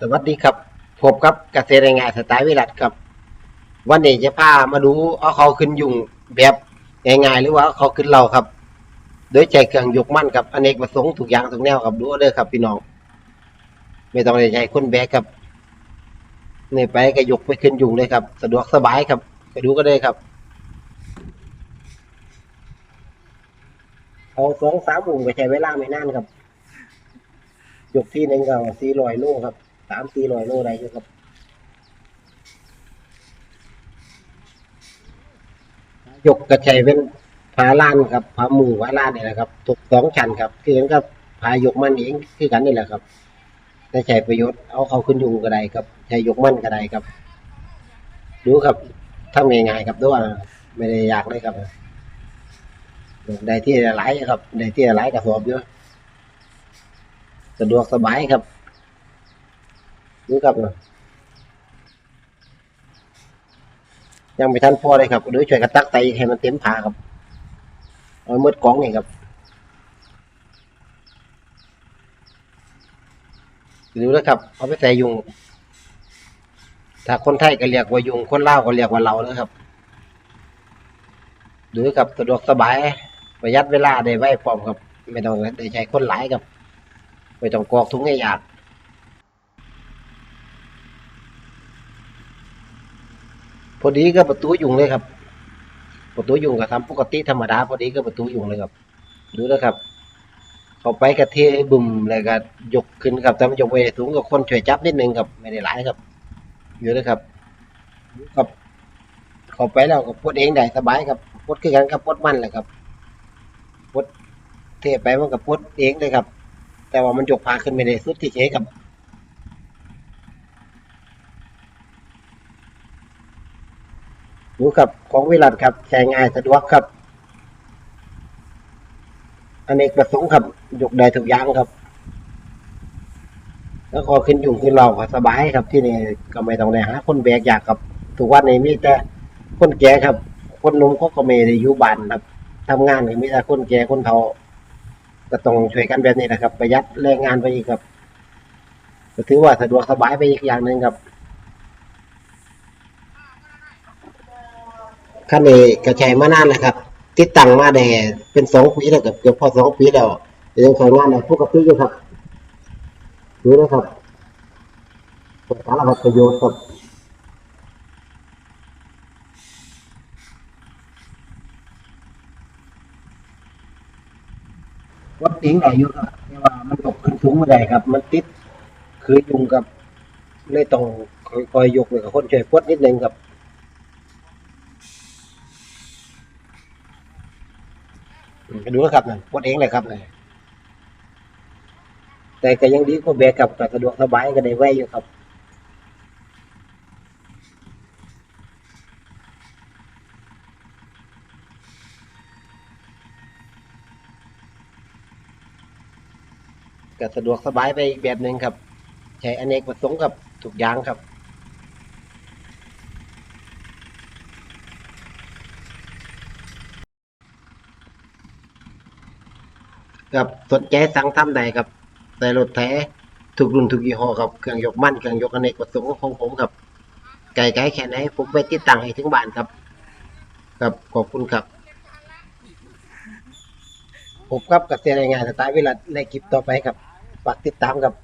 สวัสดีครับพบกับเกษตรแรงงานสไตล์วิรัตครับ วันนี้จะพามาดูเอาเขาขึ้นยุงแบบง่ายๆหรือว่าเขาขึ้นเราครับ โดยใจเครื่องยกมั่นกับอเนกประสงค์ทุกอย่างทุกแนวครับดูเอาเด้อครับพี่น้องไม่ต้องได้ใช้คนแบกครับนี่ไปก็ยกไปขึ้นยุงเลยครับ สะดวกสบายครับไปดูก็ได้ครับเอาสองสามวงก็ใช้เวลาไม่นานครับยกที่หนึ่งก็สี่ร้อยโลครับ สามสี่ร้อยโลได้อยู่ครับยกกระชัยเป็นผาล้านครับผาหมู่ผาล้านนี่แหละครับตกสองชั้นครับคือกันกับผายกมันเองคือกันนี่แหละครับแต่ใช้ประโยชน์เอาเขาขึ้นยุงก็ได้ครับใช้ยกมันก็ได้ครับ ดูครับทำง่ายๆครับด้วยไม่ได้ยากเลยครับได้ที่หลายครับได้ที่หลายกระสอบเยอะสะดวกสบายครับ ดูครับนะยังไม่ทันพอเลยครับเดี๋ยช่วยกันตักไตให้มันเต็มผาครับเอามืดกล่องนี่ครับดูนะครับ เอาไปใส่ยุง ถ้าคนไทยก็เรียกว่ายุง คนลาวก็เรียกว่าเรานะครับ ดูครับสะดวกสบาย ประหยัดเวลาได้ไว้พร้อมครับ ไม่ต้องได้ใช้คนหลายครับ ไม่ต้องกรอกถุงให้ยาก อดีก็ประตูยุงเลยครับ ประตูยุงก็ทำปกติธรรมดาพอดีก็ประตูยุงเลยครับ ดูนะครับ เข้าไปกระเทบุ่มแล้วก็ยกขึ้นครับแต่มันยกไปสูงกับคนช่วยจับนิดนึงครับไม่ได้หลายครับอยู่นะครับดูครับเข้าไปแล้วก็ปดเองได้สบายครับปวดคือกันกับปดมันแหละครับปดเทไปมันก็ปดเองเลยครับ แต่ว่ามันยกพาขึ้นไม่ได้สุดที่เฉยกับ ดูครับของวิรัตครับใช้ง่ายสะดวกครับอันเนกประสงค์ครับยกได้ทุกอย่างครับ แล้วก็ขึ้นยุงขึ้นเราสบายครับ ที่นี่ก็ไม่ต้องได้หาคนแบกอยากครับทุกวันนี้มีแต่คนแก่ครับ คนนุ่มเขาก็ไม่ได้อยู่บ้านครับทำงานก็มีแต่คนแก่คนเฒ่าก็ต้องช่วยกันแบบนี้นะครับ ประหยัดแรงงานไปอีกครับก็ถือว่าสะดวกสบายไปอีกอย่างหนึ่งครับ ขั้นนี้กระจายมานานแล้วครับ ติดตั้งมาได้เป็นสองปีแล้วกับเกือบพอสองปีแล้วยังใช้งานได้ปกติอยู่ครับดูนะครับเป็นสารพัดประโยชน์ครับวัดเองได้อยู่ครับแต่ว่ามันตกขึ้นสูงไม่ได้ครับ มันติดคือยุงกับเลยต้องคอยๆยกเลยกับคนช่วยพดนิดนึงครับ อืม ไปดูนะครับนั่นพดเองเลยครับนั่นแต่ก็ยังดีกว่าแบกกับก็สะดวกสบายก็ได้ไว้อยู่ครับก็สะดวกสบายไปอีกแบบหนึ่งครับ ใช้อเนกประสงค์กับทุกอย่างครับ ครับสนใจสั่งทำใดครับแต่รถแท้ทุกรุ่นทุกยี่ห้อครับเครื่องยกมั่นเครื่องยกอเนกประสงค์ของผมครับไกลไกลแค่ไหนผมไปติดตั้งให้ถึงบ้านครับ ครับขอบคุณครับ ผมกับเกษตรรายงานสไตล์วิรัตในคลิปต่อไปครับฝากติดตามครับ